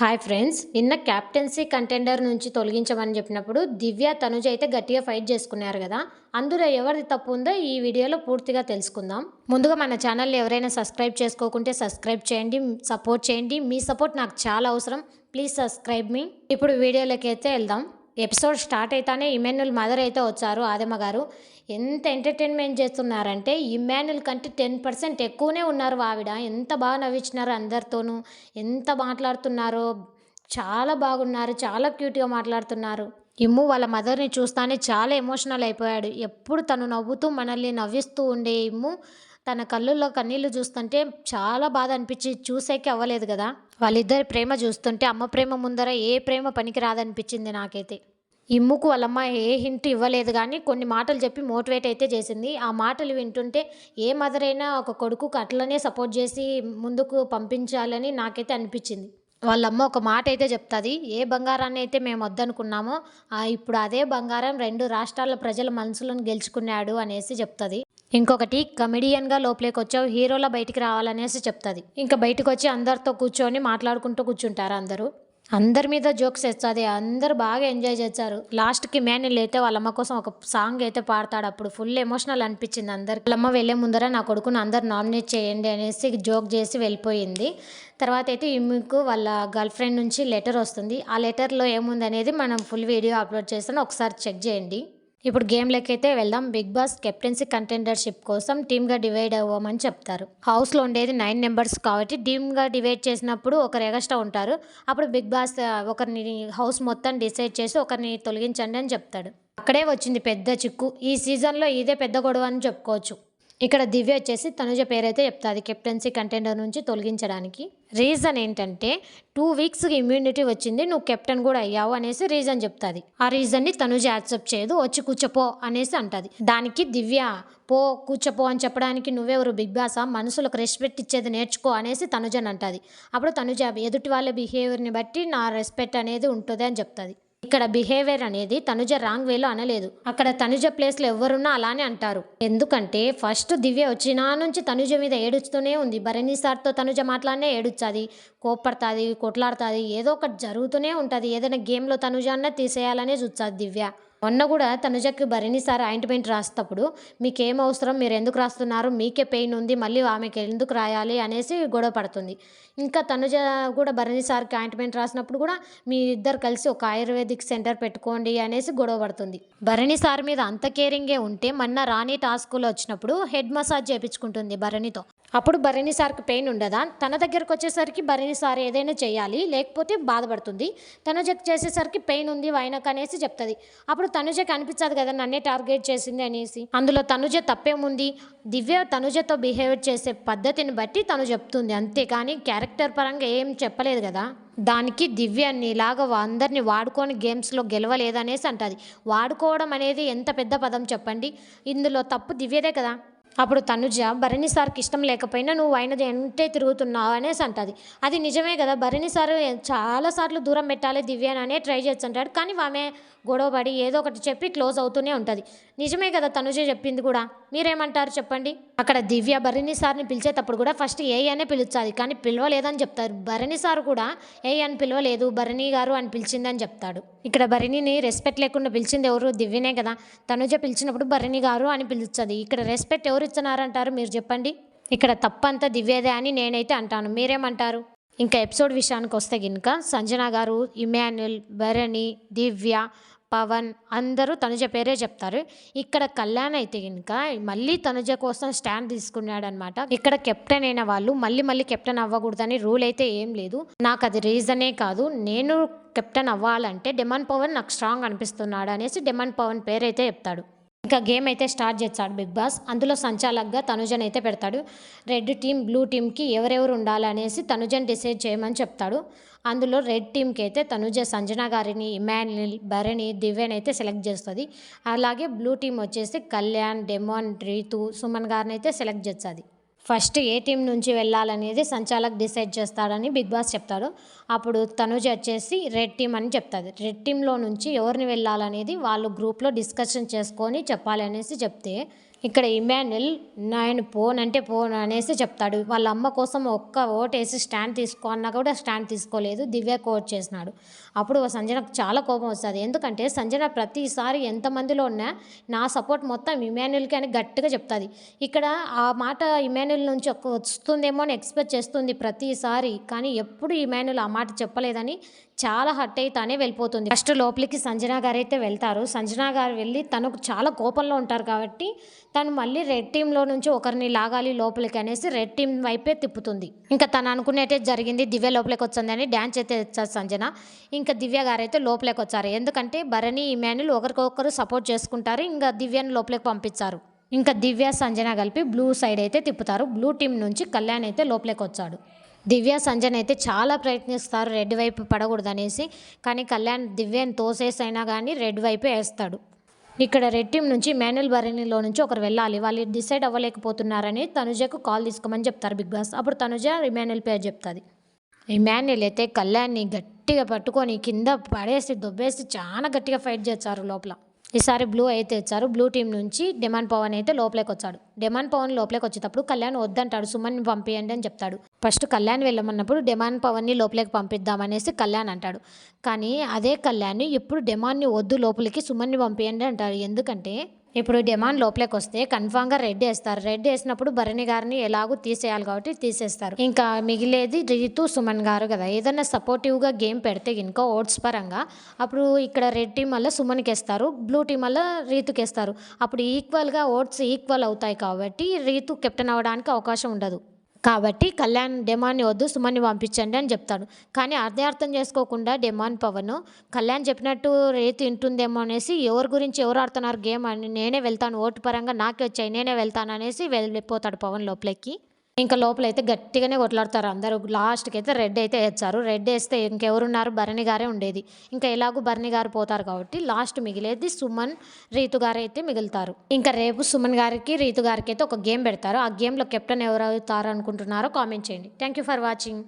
Hi friends నిన్న captaincy contender నుంచి తొలగించమని చెప్పినప్పుడు దివ్య తనుజ అయితే గట్టిగా ఫైట్ చేసుకున్నారు కదా. అందులో ఎవరిది తప్పు ఉందో ఈ వీడియోలో పూర్తిగా తెలుసుకుందాం. ముందుగా మన ఛానల్ని ఎవరైనా సబ్స్క్రైబ్ చేసుకోకుంటే సబ్స్క్రైబ్ చేయండి సపోర్ట్ చేయండి. మీ సపోర్ట్ నాకు చాలా అవసరం. ప్లీజ్ సబ్స్క్రైబ్ మీ ఇప్పుడు వీడియోలోకి అయితే వెళ్దాం. ఎపిసోడ్ స్టార్ట్ అయితేనే ఇమాన్యుల్ మదర్ అయితే వచ్చారు ఆదమ్మ గారు. ఎంత ఎంటర్టైన్మెంట్ చేస్తున్నారంటే ఇమాన్యుల్ కంటే టెన్ పర్సెంట్ ఎక్కువనే ఉన్నారు ఆవిడ. ఎంత బాగా నవ్వించినారు అందరితోనూ. ఎంత మాట్లాడుతున్నారో. చాలా బాగున్నారు చాలా క్యూట్గా మాట్లాడుతున్నారు. ఇమ్ము వాళ్ళ మదర్ని చూస్తానే చాలా ఎమోషనల్ అయిపోయాడు. ఎప్పుడు తను నవ్వుతూ మనల్ని నవ్విస్తూ ఉండే ఇమ్ము తన కళ్ళల్లో కన్నీళ్ళు చూస్తుంటే చాలా బాధ అనిపించి చూసేకి అవ్వలేదు కదా. వాళ్ళిద్దరి ప్రేమ చూస్తుంటే అమ్మ ప్రేమ ముందర ఏ ప్రేమ పనికి రాదనిపించింది నాకైతే. ఇమ్ముకు వాళ్ళమ్మ ఏ హింట్ ఇవ్వలేదు కానీ కొన్ని మాటలు చెప్పి మోటివేట్ అయితే చేసింది. ఆ మాటలు వింటుంటే ఏ మదర్ అయినా ఒక కొడుకుకు అట్లనే సపోర్ట్ చేసి ముందుకు పంపించాలని నాకైతే అనిపించింది. వాళ్ళమ్మ ఒక మాట అయితే చెప్తుంది ఏ బంగారాన్ని అయితే మేము వద్దనుకున్నామో ఇప్పుడు అదే బంగారం రెండు రాష్ట్రాల ప్రజల మనసులను గెలుచుకున్నాడు అనేసి చెప్తుంది. ఇంకొకటి కమెడియన్గా లోపలికి వచ్చావు హీరోలా బయటికి రావాలనేసి చెప్తుంది. ఇంకా బయటకు వచ్చి అందరితో కూర్చొని మాట్లాడుకుంటూ కూర్చుంటారు అందరూ? అందరి మీద జోక్స్ వేస్తుంది అందరు బాగా ఎంజాయ్ చేస్తారు. లాస్ట్కి మేనల్ అయితే వాళ్ళ అమ్మ కోసం ఒక సాంగ్ అయితే పాడతాడు. అప్పుడు ఫుల్ ఎమోషనల్ అనిపించింది అందరికి. వాళ్ళమ్మ వెళ్ళే ముందర నా కొడుకుని అందరు నామినేట్ చేయండి అనేసి జోక్ చేసి వెళ్ళిపోయింది. తర్వాత అయితే ఈమెకు వాళ్ళ గర్ల్ ఫ్రెండ్ నుంచి లెటర్ వస్తుంది. ఆ లెటర్లో ఏముంది అనేది మనం ఫుల్ వీడియో అప్లోడ్ చేస్తాను. ఒకసారి చెక్ చేయండి. ఇప్పుడు గేమ్లోకి అయితే వెళ్దాం. బిగ్ బాస్ కెప్టెన్సీ కంటెండర్షిప్ కోసం టీమ్గా డివైడ్ అవ్వమని చెప్తారు. హౌస్లో ఉండేది నైన్ నెంబర్స్ కాబట్టి టీమ్గా డివైడ్ చేసినప్పుడు ఒకరు ఎగస్ట్రా ఉంటారు. అప్పుడు బిగ్ బాస్ ఒకరిని హౌస్ మొత్తం డిసైడ్ చేసి ఒకరిని తొలగించండి అని చెప్తాడు. అక్కడే వచ్చింది పెద్ద చిక్కు. ఈ సీజన్లో ఇదే పెద్ద గొడవ అని చెప్పుకోవచ్చు. ఇక్కడ దివ్య వచ్చేసి తనుజ పేరైతే చెప్తుంది కెప్టెన్సీ కంటెండర్ నుంచి తొలగించడానికి. రీజన్ ఏంటంటే టూ వీక్స్ ఇమ్యూనిటీ వచ్చింది నువ్వు కెప్టెన్ కూడా అయ్యావు అనేసి రీజన్ చెప్తుంది. ఆ రీజన్ని తనుజ యాక్సెప్ట్ చేయదు వచ్చి కూర్చోపో అనేసి అంటది. దానికి దివ్య పో కూర్చోపో అని చెప్పడానికి నువ్వెవరు బిగ్ బాస్ మనుషులకు రెస్పెక్ట్ ఇచ్చేది నేర్చుకో అనేసి తనుజని అంటది. అప్పుడు తనుజ ఎదుటి వాళ్ళ బిహేవియర్ని బట్టి నా రెస్పెక్ట్ అనేది ఉంటుంది అని చెప్తుంది. ఇక్కడ బిహేవియర్ అనేది తనుజ రాంగ్ వేలో అనలేదు. అక్కడ తనుజ ప్లేస్లో ఎవరున్నా అలానే అంటారు. ఎందుకంటే ఫస్ట్ దివ్య వచ్చినా నుంచి తనుజ మీద ఏడుస్తూనే ఉంది. భరణి సార్తో తనుజ మాట్లాడినే ఏడుస్తుంది కోప్పడుతుంది కొట్లాడుతుంది ఏదో ఒకటి జరుగుతూనే ఉంటుంది. ఏదైనా గేమ్లో తనుజ అన్న తీసేయాలనే చూస్తుంది దివ్య. మొన్న కూడా తనుజకి భరణి సార్ ఆయింట్మెంట్ రాసేటప్పుడు మీకేం అవసరం? మీరు ఎందుకు రాస్తున్నారు? మీకే పెయిన్ ఉంది మళ్ళీ ఆమెకి ఎందుకు రాయాలి? అనేసి గొడవ పడుతుంది. ఇంకా తనుజ కూడా భరణి సార్కి ఆయింట్మెంట్ రాసినప్పుడు కూడా మీ ఇద్దరు కలిసి ఒక ఆయుర్వేదిక్ సెంటర్ పెట్టుకోండి అనేసి గొడవ పడుతుంది. భరణి సార్ మీద అంత కేరింగే ఉంటే మొన్న రాణి టాస్క్లో వచ్చినప్పుడు హెడ్ మసాజ్ చేయించుకుంటుంది భరణితో. అప్పుడు భరణి సార్కి పెయిన్ ఉండదా? తన దగ్గరకు వచ్చేసరికి భరణి సార్ ఏదైనా చేయాలి లేకపోతే బాధపడుతుంది. తనుజకి చేసేసరికి పెయిన్ ఉంది వైనక్ అనేసి చెప్తుంది. అప్పుడు తనుజకి అనిపించదు కదా నన్నే టార్గెట్ చేసింది అనేసి. అందులో తనుజ తప్పేముంది? దివ్య తనుజతో బిహేవ్ చేసే పద్ధతిని బట్టి తను చెప్తుంది. అంతేకాని క్యారెక్టర్ పరంగా ఏం చెప్పలేదు కదా. దానికి దివ్యాన్ని ఇలాగ అందరిని వాడుకొని గేమ్స్లో గెలవలేదనేసి అంటుంది. వాడుకోవడం అనేది ఎంత పెద్ద పదం చెప్పండి? ఇందులో తప్పు దివ్యదే కదా. అప్పుడు తనుజ భరణి సార్కి ఇష్టం లేకపోయినా నువ్వు ఆయనది ఎంటే తిరుగుతున్నావు? అనేసి అంటది. అది నిజమే కదా భరణి సార్ చాలాసార్లు దూరం పెట్టాలి దివ్యాని అనే ట్రై చేస్తుంటాడు. కానీ ఆమె గొడవపడి ఏదో ఒకటి చెప్పి క్లోజ్ అవుతూనే ఉంటుంది. నిజమే కదా తనుజ చెప్పింది కూడా. మీరేమంటారు చెప్పండి? అక్కడ దివ్య భరణి సార్ని పిలిచేటప్పుడు కూడా ఫస్ట్ ఏ అనే పిలుస్తుంది. కానీ పిలవలేదని చెప్తారు. భరణి సార్ కూడా ఏ అని పిలవలేదు భరణి గారు అని పిలిచిందని చెప్తాడు. ఇక్కడ భరణిని రెస్పెక్ట్ లేకుండా పిలిచింది ఎవరు? దివ్యనే కదా. తనుజ పిలిచినప్పుడు భరణి గారు అని పిలుస్తుంది. ఇక్కడ రెస్పెక్ట్ ఎవరు ఇస్తున్నారంటారు మీరు చెప్పండి. ఇక్కడ తప్పంతా దివ్యదే అని నేనైతే అంటాను. మీరేమంటారు? ఇంకా ఎపిసోడ్ విషయానికి వస్తే కనుక సంజన గారు ఇమాన్యుల్ భరణి దివ్య పవన్ అందరూ తనుజ పేరే చెప్తారు. ఇక్కడ కళ్యాణ్ అయితే కనుక మళ్ళీ తనుజ కోసం స్టాండ్ తీసుకున్నాడనమాట ఇక్కడ కెప్టెన్ అయిన వాళ్ళు మళ్ళీ మళ్ళీ కెప్టెన్ అవ్వకూడదని రూల్ అయితే ఏం లేదు. నాకు అది రీజనే కాదు. నేను కెప్టెన్ అవ్వాలంటే డెమన్ పవన్ నాకు స్ట్రాంగ్ అనిపిస్తున్నాడు అనేసి డెమన్ పవన్ పేరు అయితే చెప్తాడు. ఇంకా గేమ్ అయితే స్టార్ట్ చేస్తాడు బిగ్ బాస్. అందులో సంచాలక్గా తనుజన్ అయితే పెడతాడు. రెడ్ టీం బ్లూ టీంకి ఎవరెవరు ఉండాలనేసి తనుజన్ డిసైడ్ చేయమని చెప్తాడు. అందులో రెడ్ టీంకి అయితే తనుజ సంజన గారిని ఇమాన్యుల్ భరణి దివ్యని అయితే సెలెక్ట్ చేస్తుంది. అలాగే బ్లూ టీం వచ్చేసి కళ్యాణ్ డెమాన్ రీతు సుమన్ గారిని అయితే సెలెక్ట్ చేస్తుంది. ఫస్ట్ ఏ టీం నుంచి వెళ్ళాలనేది సంచాలక్ డిసైడ్ చేస్తాడని బిగ్ బాస్ చెప్తాడు. అప్పుడు తనుజ వచ్చేసి రెడ్ టీం అని చెప్తుంది. రెడ్ టీంలో నుంచి ఎవరిని వెళ్ళాలనేది వాళ్ళు గ్రూప్లో డిస్కషన్ చేసుకొని చెప్పాలి అనేసి చెప్తే ఇక్కడ ఇమాన్యుల్ నేను పోనంటే పోను అనేసి చెప్తాడు. వాళ్ళ అమ్మ కోసం ఒక్క ఓటేసి స్టాండ్ తీసుకో అన్నా కూడా స్టాండ్ తీసుకోలేదు. దివ్య కోట్ చేసినాడు. అప్పుడు సంజనకు చాలా కోపం వస్తుంది. ఎందుకంటే సంజన ప్రతిసారి ఎంతమందిలో ఉన్నా నా సపోర్ట్ మొత్తం ఇమాన్యుల్కి అని గట్టిగా చెప్తుంది. ఇక్కడ ఆ మాట ఇమాన్యుల్ నుంచి ఒక వస్తుందేమో అని ఎక్స్పెక్ట్ చేస్తుంది ప్రతిసారి. కానీ ఎప్పుడు ఇమాన్యుల్ ఆ మాట చెప్పలేదని చాలా హట్ అయితేనే వెళ్ళిపోతుంది. ఫస్ట్ లోపలికి సంజన గారు అయితే వెళ్తారు. సంజన గారు వెళ్ళి తనకు చాలా కోపంలో ఉంటారు కాబట్టి తను మళ్ళీ రెడ్ టీంలో నుంచి ఒకరిని లాగాలి లోపలికి అనేసి రెడ్ టీం వైపే తిప్పుతుంది. ఇంకా తను అనుకునేటే జరిగింది. దివ్య లోపలికి వచ్చిందని డ్యాన్స్ అయితే వచ్చారు సంజన. ఇంకా దివ్య గారు అయితే లోపలికి వచ్చారు. ఎందుకంటే భరణి ఇమాన్యుల్ ఒకరికొకరు సపోర్ట్ చేసుకుంటారు. ఇంకా దివ్యను లోపలికి పంపించారు ఇంకా దివ్య సంజన కలిపి బ్లూ సైడ్ అయితే తిప్పుతారు. బ్లూ టీం నుంచి కళ్యాణ్ అయితే లోపలికి వచ్చాడు. దివ్య సంజన్ అయితే చాలా ప్రయత్నిస్తారు రెడ్ వైపు పడకూడదనేసి కానీ కళ్యాణ్ దివ్యని తోసేసైనా కానీ రెడ్ వైపే వేస్తాడు. ఇక్కడ రెడ్ టీం నుంచి మేనల్ భరణిలో నుంచి ఒకరు వెళ్ళాలి. వాళ్ళు డిసైడ్ అవ్వలేకపోతున్నారని తనుజకు కాల్ తీసుకోమని చెప్తారు బిగ్ బాస్. అప్పుడు తనుజ ఇమాన్యుల్ పేరు చెప్తుంది. ఇమాన్యుల్ అయితే కళ్యాణ్ని గట్టిగా పట్టుకొని కింద పడేసి దొబ్బేసి చాలా గట్టిగా ఫైట్ చేస్తారు లోపల. ఈసారి బ్లూ అయితే ఇచ్చారు బ్లూ టీం నుంచి డిమాండ్ పవన్ అయితే లోపలికి వచ్చాడు డెమాన్ పవన్ లోపలికి వచ్చేటప్పుడు కళ్యాణ్ వద్దంటాడు సుమన్ పంపియండి అని చెప్తాడు. ఫస్ట్ కళ్యాణ్ వెళ్ళమన్నప్పుడు డిమాండ్ పవన్ని లోపలికి పంపిద్దామనేసి కళ్యాణ్ అంటాడు. కానీ అదే కళ్యాణ్ ఇప్పుడు డిమాండ్ని వద్దు లోపలికి సుమన్ని పంపియండి అంటాడు ఎందుకంటే ఇప్పుడు డిమాండ్ లోపలికి వస్తే కన్ఫామ్గా రెడ్ వేస్తారు. రెడ్ వేసినప్పుడు భరణి గారిని ఎలాగో తీసేయాలి కాబట్టి తీసేస్తారు. ఇంకా మిగిలేది రీతు సుమన్ గారు కదా ఏదైనా సపోర్టివ్గా గేమ్ పెడితే ఇంకా ఓట్స్ పరంగా అప్పుడు ఇక్కడ రెడ్ టీం వల్ల సుమన్కి వేస్తారు బ్లూ టీం వల్ల రీతుకి వేస్తారు. అప్పుడు ఈక్వల్గా ఓట్స్ ఈక్వల్ అవుతాయి కాబట్టి రీతు కెప్టెన్ అవ్వడానికి అవకాశం ఉండదు. కాబట్టి కళ్యాణ్ డెమాన్ని వద్దు సుమన్ని పంపించండి అని చెప్తాడు. కానీ అర్థం అర్థం చేసుకోకుండా డెమాన్ పవన్ కళ్యాణ్ చెప్పినట్టు రేతి వింటుందేమో అనేసి ఎవరి గురించి ఎవరు ఆడుతున్నారు గేమ్ అని నేనే వెళ్తాను ఓటు పరంగా నాకే వచ్చాయి నేనే వెళ్తాను అనేసి వెళ్ళిపోతాడు పవన్ లోపలికి. ఇంకా లోపలైతే గట్టిగానే కొట్లాడతారు అందరూ. లాస్ట్కి అయితే రెడ్ అయితే వేస్తారు. రెడ్ వేస్తే ఇంకెవరున్నారు? భరణి గారే ఉండేది. ఇంకా ఎలాగో భరణి గారు పోతారు కాబట్టి లాస్ట్ మిగిలేది సుమన్ రీతు గారు అయితే మిగులుతారు. ఇంకా రేపు సుమన్ గారికి రీతు గారికి అయితే ఒక గేమ్ పెడతారు. ఆ గేమ్లో కెప్టెన్ ఎవరు అవుతారు అనుకుంటున్నారో కామెంట్ చేయండి. Thank you for watching.